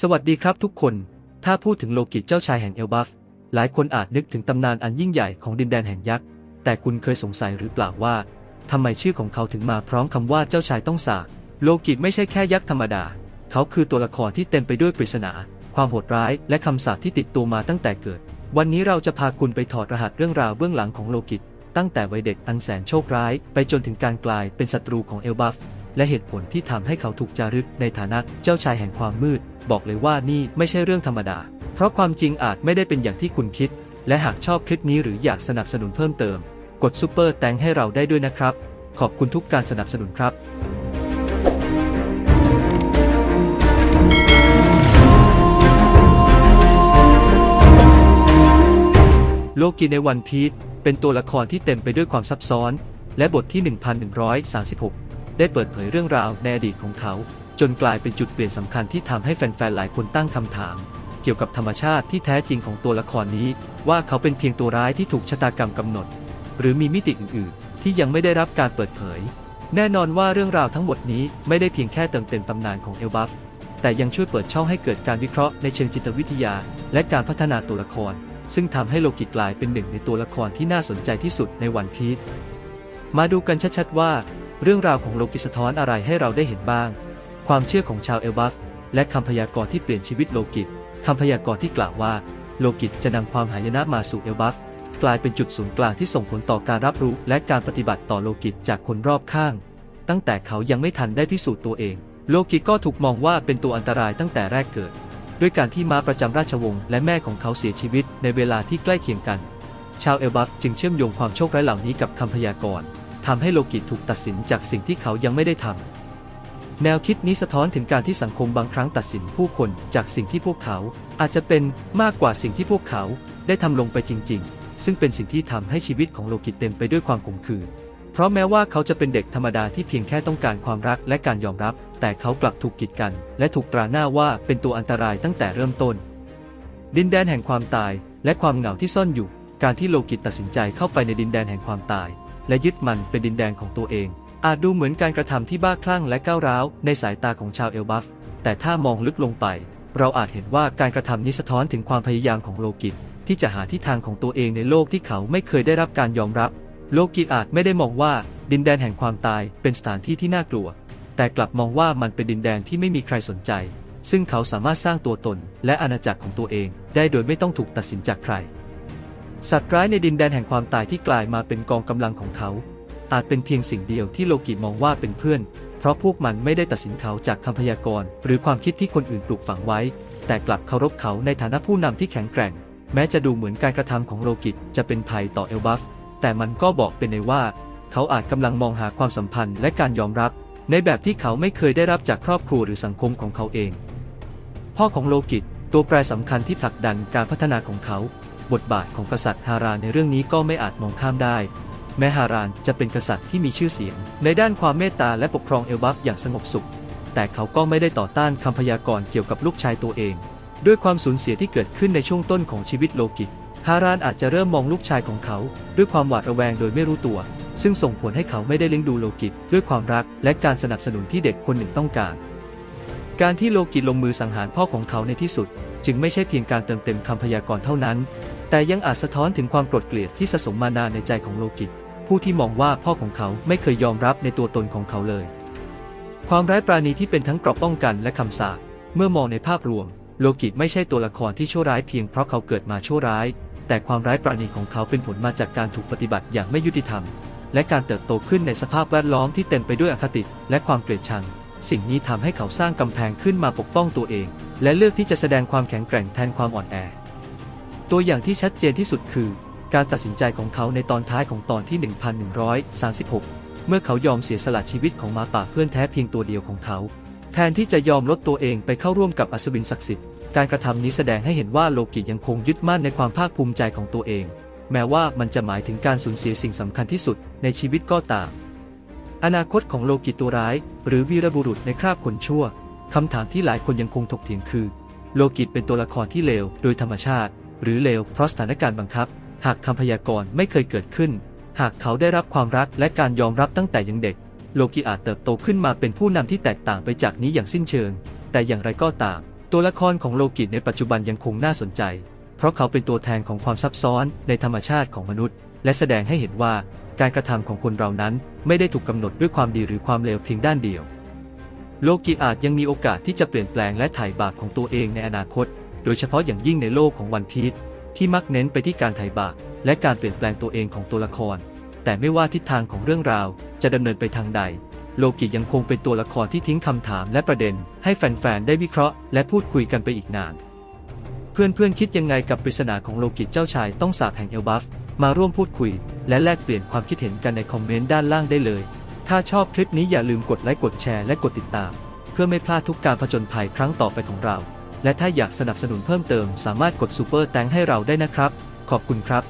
สวัสดีครับทุกคน ถ้าพูดถึงโลกิเจ้าชายแห่งเอลบัฟ หลายคนอาจนึกถึงตำนานอันยิ่งใหญ่ของดินแดนแห่งยักษ์ แต่คุณเคยสงสัยหรือเปล่าว่าทำไมชื่อของเขาถึงมาพร้อมคำว่าเจ้าชายต้องสาบโลกิไม่ใช่แค่ยักษ์ธรรมดา เขาคือตัวละครที่เต็มไปด้วยปริศนา ความโหดร้าย และคำสาปที่ติดตัวมาตั้งแต่เกิด วันนี้เราจะพาคุณไปถอดรหัสเรื่องราวเบื้องหลังของโลกิตตั้งแต่วัยเด็กอันแสนโชคร้าย ไปจนถึงการกลายเป็นศัตรูของเอลบัฟ และเหตุผลที่ทำให้เขาถูกจารึกในฐานะเจ้าชายแห่งความมืด บอกเลยว่านี่ไม่ใช่เรื่องธรรมดา เพราะความจริงอาจไม่ได้เป็นอย่างที่คุณคิด และหากชอบคลิปนี้หรืออยากสนับสนุนเพิ่มเติม กดซูเปอร์แตงให้เราได้ด้วยนะครับ ขอบคุณทุกการสนับสนุนครับโลกีในวันพีชเป็นตัวละครที่เต็มไปด้วยความซับซ้อน และบทที่ 1136 ได้เปิดเผยเรื่องราวในอดีตของเขา จนกลายเป็นจุดเปลี่ยนสำคัญที่ทำให้แฟนๆหลายคนตั้งคำถาม เกี่ยวกับธรรมชาติที่แท้จริงของตัวละครนี้ ว่าเขาเป็นเพียงตัวร้ายที่ถูกชะตากรรมกำหนด หรือมีมิติอื่นๆ ที่ยังไม่ได้รับการเปิดเผย แน่นอนว่าเรื่องราวทั้งหมดนี้ไม่ได้เพียงแค่เติมเต็มตำนานของเอลบัฟแต่ยังช่วยเปิดช่องให้เกิดการวิเคราะห์ในเชิงจิตวิทยา และการพัฒนาตัวละคร ซึ่งทำให้โลกิกลายเป็นหนึ่งในตัวละครที่น่าสนใจที่สุดในวันพีชมาดูกันชัดๆว่า เรื่องราวของโลกิสะท้อนอะไรให้เราได้เห็นบ้าง ความเชื่อของชาวเอลบัฟและคำพยากรณ์ที่เปลี่ยนชีวิตโลกิตคำพยากรณ์ที่กล่าวว่า โลกิตจะนำความหายนะมาสู่เอลบัฟกลายเป็นจุดศูนย์กลางที่ส่งผลต่อการรับรู้และการปฏิบัติต่อโลกิตจากคนรอบข้าง ตั้งแต่เขายังไม่ทันได้พิสูจน์ตัวเอง โลกิก็ถูกมองว่าเป็นตัวอันตรายตั้งแต่แรกเกิด ด้วยการที่ม้าประจำราชวงศ์และแม่ของเขาเสียชีวิตในเวลาที่ใกล้เคียงกัน ชาวเอลบัฟจึงเชื่อมโยงความโชคร้ายเหล่านี้กับคำพยากรณ์ ทำให้โลกิถูกตัดสินจากสิ่งที่เขายังไม่ได้ทำแนวคิดนี้สะท้อนถึงการที่สังคมบางครั้งตัดสินผู้คนจากสิ่งที่พวกเขา อาจจะเป็นมากกว่าสิ่งที่พวกเขาได้ทำลงไปจริง ๆ ซึ่งเป็นสิ่งที่ทำให้ชีวิตของโลกิเต็มไปด้วยความขมขื่นเพราะแม้ว่าเขาจะเป็นเด็กธรรมดาที่เพียงแค่ต้องการความรักและการยอมรับ แต่เขากลับถูกกีดกัน และถูกตราหน้าว่าเป็นตัวอันตรายตั้งแต่เริ่มต้น ดินแดนแห่งความตายและความเหงาที่ซ่อนอยู่ การที่โลกิตตัดสินใจเข้าไปในดินแดนแห่งความตาย และยึดมันเป็นดินแดนของตัวเอง อาจดูเหมือนการกระทำที่บ้าคลั่งและก้าวร้าวในสายตาของชาวเอลบัฟ แต่ถ้ามองลึกลงไป เราอาจเห็นว่าการกระทำนี้สะท้อนถึงความพยายามของโลกิตที่จะหาที่ทางของตัวเองในโลกที่เขาไม่เคยได้รับการยอมรับ โลกิตอาจไม่ได้มองว่าดินแดนแห่งความตายเป็นสถานที่ที่น่ากลัว แต่กลับมองว่ามันเป็นดินแดนที่ไม่มีใครสนใจ ซึ่งเขาสามารถสร้างตัวตนและอาณาจักรของตัวเอง ได้โดยไม่ต้องถูกตัดสินจากใคร สัตว์ร้ายในดินแดนแห่งความตายที่กลายมาเป็นกองกำลังของเขา อาจเป็นเพียงสิ่งเดียวที่โลกิมองว่าเป็นเพื่อน เพราะพวกมันไม่ได้ตัดสินเขาจากคำพยากรณ์หรือความคิดที่คนอื่นปลูกฝังไว้ แต่กลับเคารพเขาในฐานะผู้นำที่แข็งแกร่ง แม้จะดูเหมือนการกระทำของโลกิตจะเป็นภัยต่อเอลบัฟแต่มันก็บอกเป็นในว่า เขาอาจกำลังมองหาความสัมพันธ์และการยอมรับ ในแบบที่เขาไม่เคยได้รับจากครอบครัวหรือสังคมของเขาเอง พ่อของโลกิตตัวแปรสำคัญที่ผลักดันการพัฒนาของเขา บทบาทของกษัตริย์ฮารานในเรื่องนี้ก็ไม่อาจมองข้ามได้ แม้ฮารานจะเป็นกษัตริย์ที่มีชื่อเสียง ในด้านความเมตตาและปกครองเอลบัฟอย่างสงบสุข แต่เขาก็ไม่ได้ต่อต้านคำพยากรณ์เกี่ยวกับลูกชายตัวเอง ด้วยความสูญเสียที่เกิดขึ้นในช่วงต้นของชีวิตโลกิตฮารานอาจจะเริ่มมองลูกชายของเขา ด้วยความหวาดระแวงโดยไม่รู้ตัว ซึ่งส่งผลให้เขาไม่ได้เลี้ยงดูโลกิตด้วยความรักและการสนับสนุนที่เด็กคนหนึ่งต้องการ การที่โลกิตลงมือสังหารพ่อของเขาในที่สุด จึงไม่ใช่เพียงการเติมเต็มคำพยากรณ์เท่านั้น แต่ยังอาจสะท้อนถึงความโกรธเกลียดที่สะสมมานานในใจของโลกิต ผู้ที่มองว่าพ่อของเขาไม่เคยยอมรับในตัวตนของเขาเลย ความร้ายปราณีที่เป็นทั้งกรอบป้องกันและคำสาปเมื่อมองในภาพรวม โลกิตไม่ใช่ตัวละครที่ชั่วร้ายเพียงเพราะเขาเกิดมาชั่วร้าย แต่ความร้ายปราณีของเขาเป็นผลมาจากการถูกปฏิบัติอย่างไม่ยุติธรรม และการเติบโตขึ้นในสภาพแวดล้อมที่เต็มไปด้วยอคติและความเกลียดชังสิ่งนี้ทำให้เขาสร้างกำแพงขึ้นมาปกป้องตัวเอง และเลือกที่จะแสดงความแข็งแกร่งแทนความอ่อนแอ ตัวอย่างที่ชัดเจนที่สุดคือ การตัดสินใจของเขาในตอนท้ายของตอนที่ 1136 เมื่อเขายอมเสียสละชีวิตของหมาป่าเพื่อนแท้เพียงตัวเดียวของเขา แทนที่จะยอมลดตัวเองไปเข้าร่วมกับอัศวินศักดิ์สิทธิ์ การกระทำนี้แสดงให้เห็นว่าโลกิยังคงยึดมั่นในความภาคภูมิใจของตัวเอง แม้ว่ามันจะหมายถึงการสูญเสียสิ่งสำคัญที่สุดในชีวิตก็ตาม อนาคตของโลกิตัวร้าย หรือวีรบุรุษในคราบคนชั่วคำถามที่หลายคนยังคงถกเถียงคือ โลกิตเป็นตัวละครที่เลวโดยธรรมชาติ หรือเลวเพราะสถานการณ์บังคับ หากคำพยากรณ์ไม่เคยเกิดขึ้น หากเขาได้รับความรักและการยอมรับตั้งแต่ยังเด็ก โลกิอาจเติบโตขึ้นมาเป็นผู้นำที่แตกต่างไปจากนี้อย่างสิ้นเชิง แต่อย่างไรก็ตาม ตัวละครของโลกิในปัจจุบันยังคงน่าสนใจ เพราะเขาเป็นตัวแทนของความซับซ้อนในธรรมชาติของมนุษย์ และแสดงให้เห็นว่าการกระทำของคนเรานั้นไม่ได้ถูกกำหนดด้วยความดีหรือความเลวเพียงด้านเดียว โลกิอาจยังมีโอกาสที่จะเปลี่ยนแปลงและถ่ายบาปของตัวเองในอนาคต โดยเฉพาะอย่างยิ่งในโลกของวันพีชที่มักเน้นไปที่การไถ่บาปและการเปลี่ยนแปลงตัวเองของตัวละคร แต่ไม่ว่าทิศทางของเรื่องราวจะดำเนินไปทางใด โลกิยังคงเป็นตัวละครที่ทิ้งคำถามและประเด็น ให้แฟนๆ ได้วิเคราะห์และพูดคุยกันไปอีกนาน เพื่อนๆ คิดยังไงกับปริศนาของโลกิเจ้าชายต้องสาบแห่งเอลบัฟมาร่วมพูดคุย และแลกเปลี่ยนความคิดเห็นกันในคอมเมนต์ด้านล่างได้เลย ถ้าชอบคลิปนี้อย่าลืมกดไลค์กดแชร์และกดติดตาม เพื่อไม่พลาดทุกการผจญภัยครั้งต่อไปของเรา และถ้าอยากสนับสนุนเพิ่มเติมสามารถกดซูเปอร์แตงให้เราได้นะครับ ขอบคุณครับ